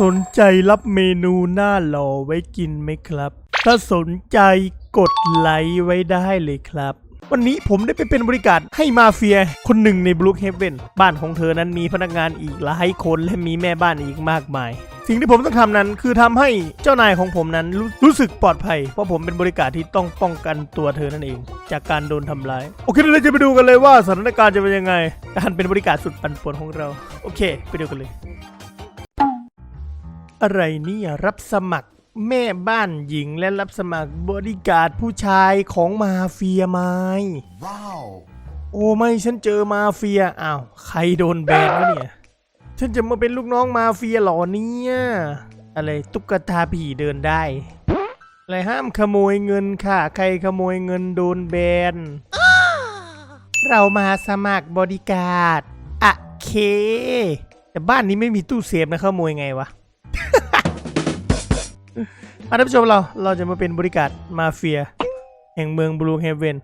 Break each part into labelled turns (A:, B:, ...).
A: สนใจรับเมนูหน้าหล่อไว้กินไหมครับ ถ้าสนใจกดไลค์ไว้ได้เลยครับ วันนี้ผมได้ไปเป็นบริการให้มาเฟียคนหนึ่งในบลูคเฮเวนบ้านของเธอนั้นมีพนักงานอีกหลายคนและมีแม่บ้านอีกมากมาย สิ่งที่ผมต้องทำนั้นคือทำให้เจ้านายของผมนั้นรู้รู้สึกปลอดภัย เพราะผมเป็นบริการที่ต้องป้องกันตัวเธอนั่นเอง จากการโดนทำร้าย โอเคเราจะไปดูกันเลยว่าสถานการณ์จะเป็นยังไงการเป็นบริการสุดปั่นป่วนของเรา โอเค ไปดูกันเลย อะไรเนี่ยรับสมัครแม่บ้านหญิงและรับสมัครบริการดผู้ชายของมาเฟียไหม
B: Wow.
A: โอ้ไม่ฉันเจอมาเฟียอ้าวใครโดนแบนวะเนี่ย ฉันจะมาเป็นลูกน้องมาเฟียเหรอเนี่ยอะไรตุ๊กตาผีเดินได้อะไรห้ามขโมยเงินค่ะ ใครขโมยเงินโดนแบน เรามาสมัครบริการอะเค แต่บ้านนี้ไม่มีตู้เซฟนะขโมยไงวะ อะท่านผู้ชมเราเราจะมาเป็นบริการมาเฟีย แห่งเมืองบลูเฮเวน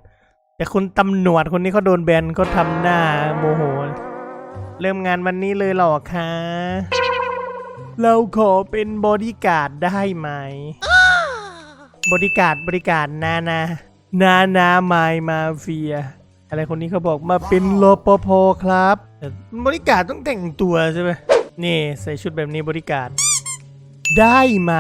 A: แต่คุณตำรวจคนนี้เขาโดนแบนเขาทำหน้าโมโห เริ่มงานวันนี้เลยหรอคะเราขอเป็นบริการได้ไหม บริการบริการนานานานาไมมาเฟีย อะไรคนนี้เขาบอกมาเป็นรปภครับบริการต้องแต่งตัวใช่ไหมนี่ใส่ชุดแบบนี้บริการ ได้ไหม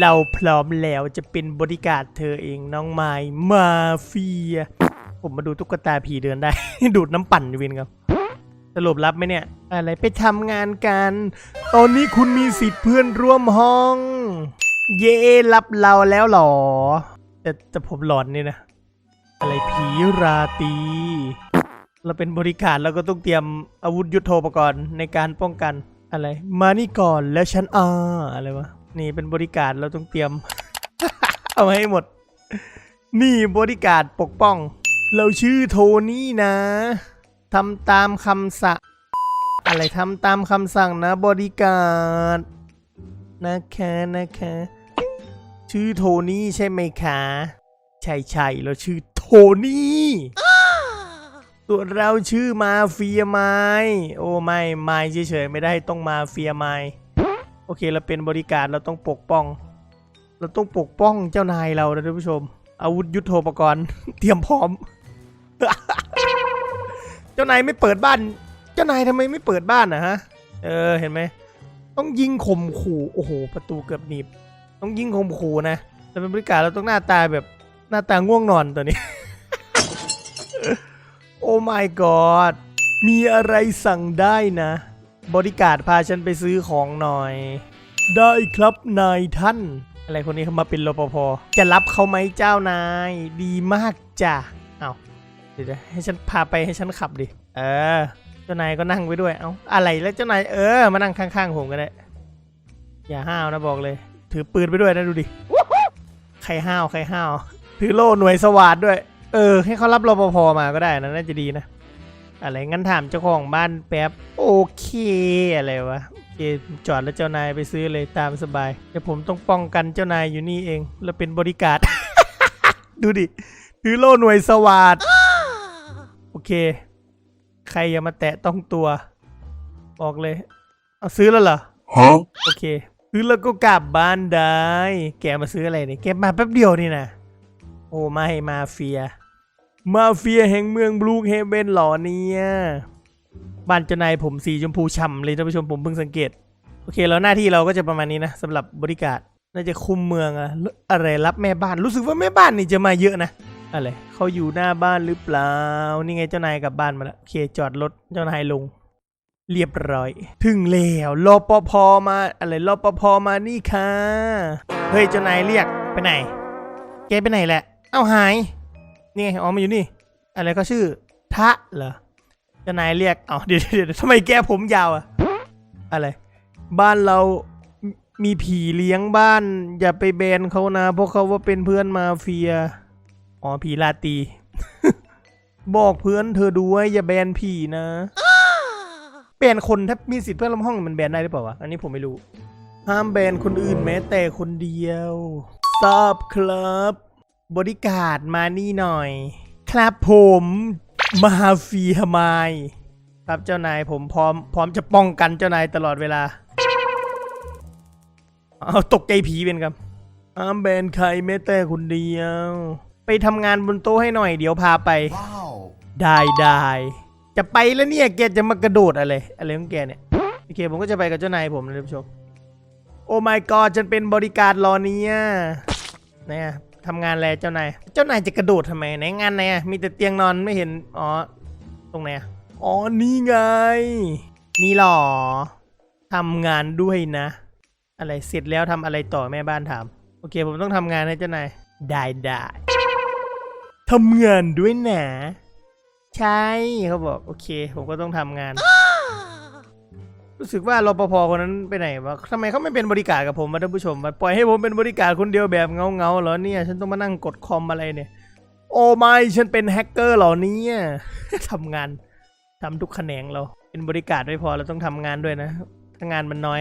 A: เราพร้อมแล้วจะเป็นบริการเธอเองน้องไม้มาเฟีย ผมมาดูตุ๊กตาผีเดินได้ ดูดน้ำปั่นวินครับ สรุปรับไหมเนี่ย อะไรไปทำงานกัน ตอนนี้คุณมีสิทธิ์เพื่อนร่วมห้อง เย่รับเราแล้วหรอ แต่แต่ผมหลอนนี่นะ อะไรผีราตรีเราเป็นบริการเราก็ต้องเตรียมอาวุธยุโทโธปกรณ์ในการป้องกัน อะไร มานี่ก่อนแล้วฉันอ่าอะไรวะ นี่เป็นบริการเราต้องเตรียม เอามาให้หมด นี่บริการปกป้อง เราชื่อโทนี่นะทำตามคำสั่งอะไรทำตามคำสั่งนะบริการนะคะนะคะชื่อโทนี่ใช่ไหมคะใช่ใช่เราชื่อโทนี่ ส่วนเราชื่อมาเฟียไม้โอ้ไม่ไม่เฉยๆไม่ได้ต้องมาเฟียไม้โอเคเราเป็นบริการเราต้องปกป้อง เราต้องปกป้องเจ้านายเรานะท่านผู้ชม อาวุธยุโทโธปกรณ์เตรียมพร้อม เจ้านายไม่เปิดบ้าน เจ้านายทำไมไม่เปิดบ้านนะฮะ เออเห็นไหมต้องยิงข่มขู่โอ้โห ประตูเกือบหนีบ ต้องยิงข่มขู่นะแต่เป็นบริการเราต้องหน้าตาแบบหน้าตาง่วงนอนตัวนี้ โอ้ my god มีอะไรสั่งได้นะ บริการพาฉันไปซื้อของหน่อย ได้ครับนายท่าน อะไรคนนี้เขามาเป็นรปภจะรับเขาไหมเจ้านาย ดีมากจ้ะเอาเดี๋ยวให้ฉันพาไปให้ฉันขับดิ เออ เจ้านายก็นั่งไปด้วย เอาอะไรแล้วเจ้านายเออ มานั่งข้างๆผมก็ได้ อย่าห้าวนะบอกเลย ถือปืนไปด้วยนะดูดิ ใครห้าวใครห้าว ถือโล่หน่วยสวัสดด้วย เออ ให้เขารับรปภมาก็ได้นะน่าจะดีนะ อะไรงั้นถามเจ้าของบ้านแป๊บ โอเค อะไรวะโอเคจอดแล้วเจ้านายไปซื้อเลยตามสบายเดี๋ยวผมต้องป้องกันเจ้านายอยู่นี่เอง แล้วเป็นบริการ ดูดิถือโล่หน่วยสวัสดโอเค ใครอย่ามาแตะต้องตัว บอกเลย เอาซื้อแล้วเหรอ
B: Huh?
A: โอเคซื้อแล้วก็กลับบ้านได้ แกมาซื้ออะไรเนี่ยแกมาแป๊บเดียวนี่นะโอ้ไม่มาเฟีย มาเฟียแห่งเมืองบลูเฮเบนหรอเนี่ยบ้านเจ้านายผมสีชมพูฉ่ำเลยท่านผู้ชมผมเพิ่งสังเกต โอเคแล้วหน้าที่เราก็จะประมาณนี้นะสำหรับบริการน่าจะคุมเมืองอะอะไรรับแม่บ้านรู้สึกว่าแม่บ้านนี่จะมาเยอะนะอะไรเขาอยู่หน้าบ้านหรือเปล่า นี่ไงเจ้านายกลับบ้านมาแล้วโอเคจอดรถเจ้านายลง เรียบร้อย ถึงแล้วรอปภมาอะไรรอปภมานี่ค่ะเฮ้ยเจ้านายเรียกไปไหน แกไปไหนแหละ เอาหาย นี่ไงอ๋อมาอยู่นี่ อะไรก็ชื่อทะเหรอจ้านายเรียกเอาเดี๋ยวเดี๋ยวเดี๋ยวทำไมแกผมยาวอะอะไร บ้านเรามีผีเลี้ยงบ้าน อย่าไปแบนเขานะเพราะเขาว่าเป็นเพื่อนมาเฟียอ๋อผีลาตรีบอกเพื่อนเธอด้วยอย่าแบนผีนะแบนคนถ้ามีสิทธิ์เพื่อนร่วมห้องมันแบนได้หรือเปล่าวะอันนี้ผมไม่รู้ ห้ามแบนคนอื่นแม้แต่คนเดียวทราบครับ บริการมานี่หน่อย ครับผมมาเฟียไมายทครับเจ้านายผมพร้อมพร้อมจะป้องกันเจ้านายตลอดเวลาเอาตกใจผีเป็นครับอ้ามแบนใครแม้แต่คนเดียว ไปทำงานบนโต๊ะให้หน่อยเดี๋ยวพาไป
B: Wow.
A: ได้ได้จะไปแล้วเนี่ยแกจะมากระโดดอะไร อะไรของแกเนี่ยโอเคผมก็จะไปกับเจ้านายผมนะท่านผู้ชมโอ้ my god ฉันเป็นบริการรอเนี่ยเนี่ย ทำงานแล้วเจ้านาย เจ้านายจะกระโดดทำไมไหนงานไหนอะมีแต่เตียงนอนไม่เห็น อ๋อ ตรงไหนอะอ๋อ นี่ไง นี่หรอทำงานด้วยนะ อะไรเสร็จแล้วทำอะไรต่อแม่บ้านถาม โอเค ผมต้องทำงานให้เจ้านาย ได้ได้ทำงานด้วยนะ ใช่เขาบอก โอเค ผมก็ต้องทำงาน รู้สึกว่ารปภคนนั้นไปไหนวะทำไมเขาไม่เป็นบริการกับผมวะท่านผู้ชมมาปล่อยให้ผมเป็นบริการคนเดียวแบบเงาเงาๆเหรอเนี่ย ฉันต้องมานั่งกดคอมอะไรเนี่ย โอ้ไม่ฉันเป็นแฮกเกอร์เหรอเนี่ย ทำงานทำทุกแขนงเรา เป็นบริการไม่พอเราต้องทำงานด้วยนะถ้างานมันน้อย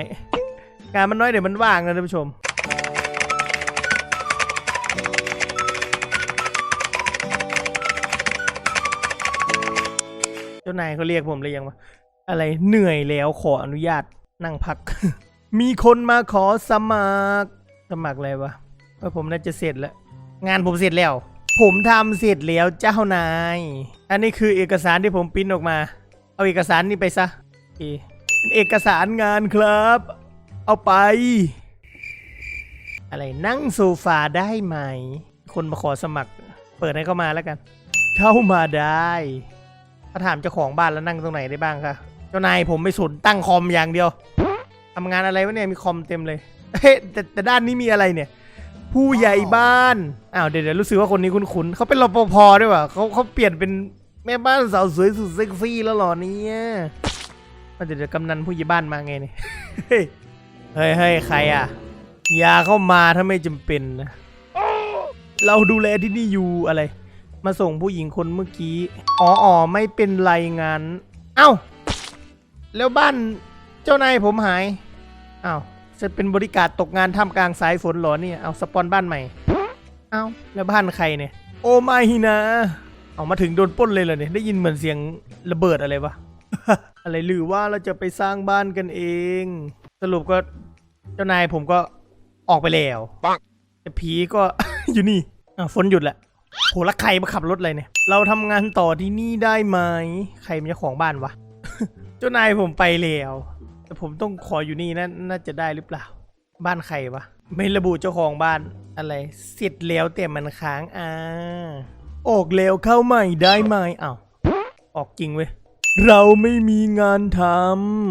A: งานมันน้อยเดี๋ยวมันว่างนะท่านผู้ชม เจ้านายเขาเรียกผมเลยยังวะ อะไรเหนื่อยแล้วขออนุญาตนั่งพัก มีคนมาขอสมัคร สมัครอะไรวะว่าผมน่าจะเสร็จแล้ว งานผมเสร็จแล้ว ผมทำเสร็จแล้วเจ้านาย อันนี้คือเอกสารที่ผมปริ้นออกมา เอาเอกสารนี้ไปซะอเคเป็นเอกสารงานครับ เอาไป อะไรนั่งโซฟาได้ไหม คนมาขอสมัคร เปิดให้เข้ามาแล้วกัน เข้ามาได้เขาถามเจ้าของบ้านแล้วนั่งตรงไหนได้บ้างคะ เจ้านายผมไม่สนตั้งคอมอย่างเดียวทำงานอะไรวะเนี่ยมีคอมเต็มเลยเฮ้แต่แต่ด้านนี้มีอะไรเนี่ย ผู้ใหญ่บ้านอ้าวเดี๋ยวเดี๋ยวรู้สึกว่าคนนี้คุ้นๆเขาเป็นรปภด้วยวะเขาเขาเปลี่ยนเป็นแม่บ้านสาวสวยสุดเซ็กซี่แล้วหรอเนี่ยมาเดี๋ยวเดี๋ยวกำนันผู้ใหญ่บ้านมาไงเนี่ยเฮ้ยเฮ้ยใครอะอย่าเข้ามาถ้าไม่จำเป็นนะเราดูแลที่นี่อยู่อะไร มาส่งผู้หญิงคนเมื่อกี้ อ๋ออ๋อไม่เป็นไรงั้น เอ้า แล้วบ้านเจ้านายผมหายเอ้าจะเป็นบริการตกงานท่ามกลางสายฝนเหรอเนี่ยเอาสปอนบ้านใหม่เอ้าแล้วบ้านใครเนี่ย โอ้ไม่นะเอามาถึงโดนปล้นเลยเหรอเนี่ยได้ยินเหมือนเสียงระเบิดอะไรวะอะไรหรือว่าเราจะไปสร้างบ้านกันเอง สรุปก็เจ้านายผมก็ออกไปแล้ว
B: ปัง
A: แต่ผีก็อยู่นี่อะฝนหยุดแล้วโหแล้วใครมาขับรถอะไรเนี่ย เราทำงานต่อที่นี่ได้ไหม ใครเป็นเจ้าของบ้านวะ เจ้านายผมไปแล้วแต่ผมต้องขออยู่นี่นะน่าจะได้หรือเปล่า บ้านใครวะไม่ระบุเจ้าของบ้านอะไรเสร็จแล้วแต่มันค้างอ่าออกแล้วเข้าใหม่ได้ไหมเอ้าออกจริงเว้ยเราไม่มีงานท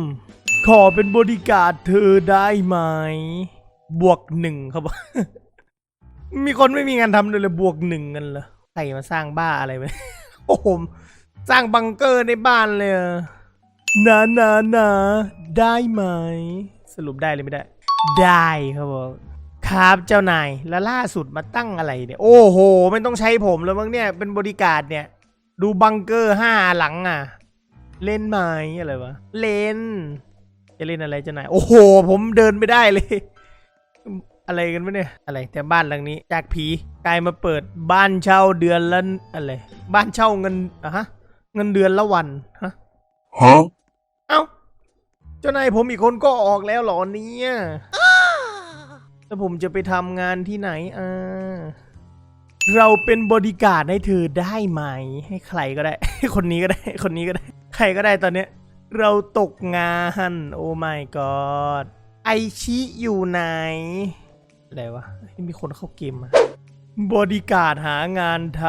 A: ำขอเป็นบริการดเธอได้ไหม บวกหนึ่งครับมีคนไม่มีงานทำเลยเลยบวกหนึ่งกันเหรอใครมาสร้างบ้าอะไรไปโอ้โหสร้างบังเกอร์ในบ้านเลย นานานาได้ไหม สรุปได้เลยไม่ได้ ได้ครับผมครับเจ้านายแล้วล่าสุดมาตั้งอะไรเนี่ย โอ้โห ไม่ต้องใช้ผมแล้วมั้งเนี่ย เป็นบริการเนี่ย ดูบังเกอร์ห้าหลังอะ เล่นไหมอะไรวะ เล่น จะเล่นอะไรเจ้านาย โอ้โห ผมเดินไม่ได้เลย อะไรกันวะเนี่ย อะไร แต่บ้านหลังนี้ จากผีกลายมาเปิดบ้านเช่าเดือนละอะไร บ้านเช่าเงินอะฮะ เงินเดือนละวันฮะ
B: Huh?
A: เจ้านายผมอีกคนก็ออกแล้วเหรอเนี่ยแล้วผมจะไปทำงานที่ไหนอ่าเราเป็นบริการดให้เธอได้ไหม ให้ใครก็ได้ คนนี้ก็ได้ คนนี้ก็ได้ ใครก็ได้ตอนเนี้ย เราตกงานโอ้ my god ไอชิอยู่ไหน อะไรวะ มีคนเข้าเกมมาบริการดหางานท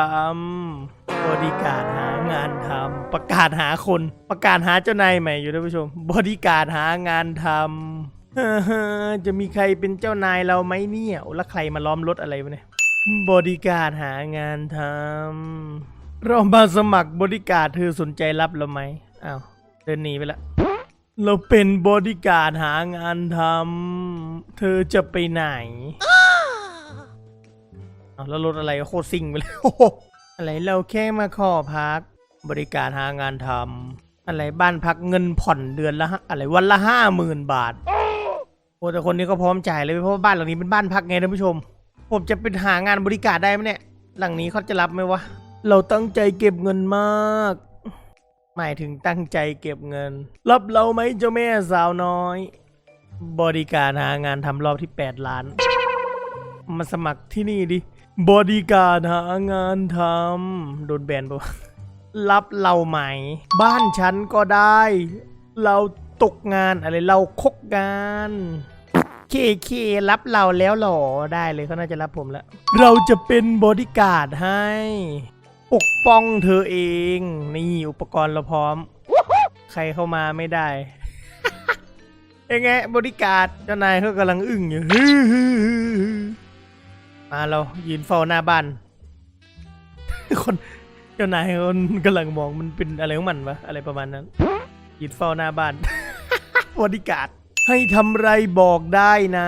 A: ำ บริการดหางานทำประกาศหาคน ประกาศหาเจ้านายใหม่อยู่ท่านผู้ชม บริการดหางานทำจะมีใครเป็นเจ้านายเราไหมเนี่ยแล้วใครมาล้อมรถอะไรวะเนี่ยบริการดหางานทำเรามาสมัครบริการดเธอสนใจรับเราไหมอ้าวเดินหนีไปละเราเป็นบริการดหางานทำเธอจะไปไหนอ้าวแล้วรถอะไรโคตรซิ่งไปเลย อะไรเราแค่มาขอพัก บริการหางานทำอะไรบ้านพักเงินผ่อนเดือนละอะไรวันละห้าหมื่นบาทโอ้แต่คนนี้ก็พร้อมจ่ายเลยเพราะว่าบ้านหลังนี้เป็นบ้านพักไงท่านผู้ชม ผมจะเป็นหางานบริการได้ไหมเนี่ย หลังนี้เขาจะรับไหมวะเราตั้งใจเก็บเงินมาก หมายถึงตั้งใจเก็บเงิน รับเราไหมเจ้าแม่สาวน้อย บริการหางานทำรอบที่ 8 ล้าน มาสมัครที่นี่ดิ บริการหางานทำโดนแบนปะรับเราไหม บ้านฉันก็ได้ เราตกงานอะไรเราคกงานเคเครับเราแล้วหรอได้เลยเขาน่าจะรับผมแล้ว เราจะเป็นบริการดให้ ปกป้องเธอเอง นี่อุปกรณ์เราพร้อม ใครเข้ามาไม่ได้ยังไงบริการดเจ้านายเขากำลังอึ้งอยู่ มาเรายืนเฝ้าหน้าบ้าน คนเจ้านายคนกำลังมองมันเป็นอะไรของมันวะอะไรประมาณนั้น ยืนเฝ้าหน้าบ้านบริการให้ทำไรบอกได้นะ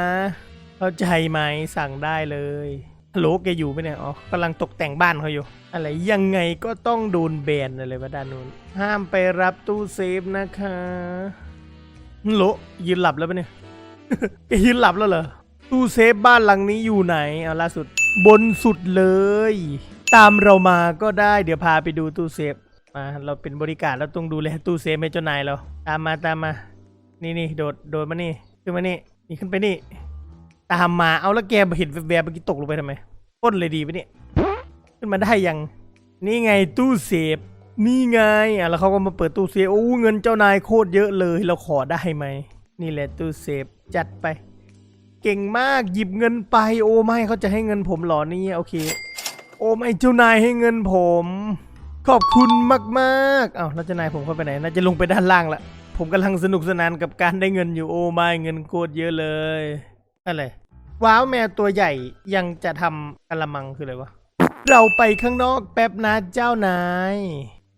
A: เข้าใจไหมสั่งได้เลยฮัลโหลแกอยู่ไหมเนี่ยอ๋อกำลังตกแต่งบ้านเขาอยู่ อะไรยังไงก็ต้องโดนแบนอะไรวะด้านนู้นห้ามไปรับตู้เซฟนะคะฮัลโหลยืนหลับแล้วปะเนี่ยแกยืนหลับแล้วเหรอ ตู้เซฟบ้านหลังนี้อยู่ไหนเอาล่าสุดบนสุดเลย ตามเรามาก็ได้เดี๋ยวพาไปดูตู้เซฟมาเราเป็นบริการเราต้องดูแลตู้เซฟให้เจ้านายเรา ตามมาตามมา นี่นี่โดดโดดมานี่ขึ้นมานี่นี่ขึ้นไปนี่ ตามมาเอาแล้วแกเห็นแวบๆเมื่อกี้ตกลงไปทำไมปล้นเลยดีปะเนี่ยขึ้นมาได้ยัง นี่ไงตู้เซฟนี่ไงอะแล้วเขาก็มาเปิดตู้เซฟโอ้เงินเจ้านายโคตรเยอะเลย เราขอได้ไหมนี่แหละตู้เซฟจัดไป เก่งมากหยิบเงินไป โอ้ไม่เขาจะให้เงินผมหรอเนี่ยโอเค โอ้ไม่เจ้านายให้เงินผม ขอบคุณมากๆอ้าแล้วเจ้านายผมเข้าไปไหนน่าจะลงไปด้านล่างละผมกำลังสนุกสนานกับการได้เงินอยู่โอ้ไม่เงินโคตรเยอะเลยอะไรว้าวแมวตัวใหญ่ยังจะทำกะละมังคืออะไรวะเราไปข้างนอกแป๊บนะเจ้านาย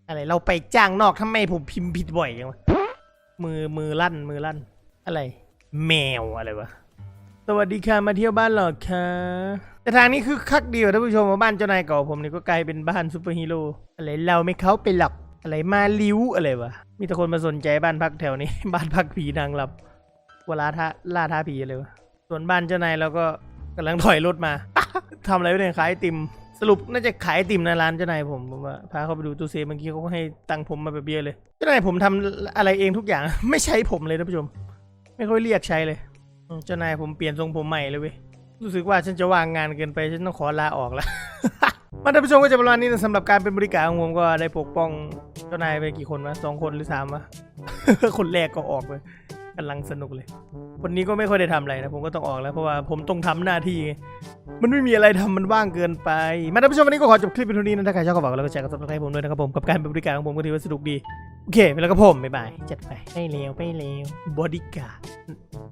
A: อะไรเราไปจ้างนอกทำไมผมพิมพ์ผิดบ่อยจังวะมือมือลั่นมือลั่น อะไร แมวอะไรวะ สวัสดีค่ะมาเที่ยวบ้านหรอคะแต่ทางนี้คือคักเดียวท่านผู้ชมว่าบ้านเจ้านายเก่าผมนี่ก็กลายเป็นบ้านซูเปอร์ฮีโร่อะไรเราไม่เขาไปหลับอะไรมาลิ้วอะไรวะมีแต่คนมาสนใจบ้านพักแถวนี้ บ้านพักผีนางหลับเวลาท่าล่าท้าผีอะไรวะส่วนบ้านเจ้านายเราก็กำลังถอยรถมาทำอะไรไม่ได้ขายติมสรุปน่าจะขายติมในร้านเจ้านายผมผมว่าพาเขาไปดูตู้เซฟเมื่อกี้เขาก็ให้ตังผมมาแบบเบี้ยเลย เจ้านายผมทำอะไรเองทุกอย่าง ไม่ใช้ผมเลยท่านผู้ชม ไม่ค่อยเรียกใช้เลย เจ้านายผมเปลี่ยนทรงผมใหม่เลยเว้ย รู้สึกว่าฉันจะว่างงานเกินไป ฉันต้องขอลาออกแล้วมาท่านผู้ชมก็จะประมาณนี้นะสำหรับการเป็นบริการของผมก็ได้ปกป้องเจ้านายไปกี่คนวะสองคนหรือสามวะคนแรกก็ออกเลยกำลังสนุกเลยคนนี้ก็ไม่ค่อยได้ทำอะไรนะ ผมก็ต้องออกแล้วเพราะว่าผมต้องทำหน้าที่ มันไม่มีอะไรทำมันว่างเกินไป มาท่านผู้ชมวันนี้ก็ขอจบคลิปเป็นเท่านี้นะถ้าใครชอบก็ฝากกดไลค์กดแชร์กดซับสไครต์ผมด้วยนะครับผมกับการเป็นบริการของผมก็ถือว่าสนุกดีโอเคไปแล้วก็ผมบ๊ายบายจัดไปไม่เลวไม่เลวบอดี้การ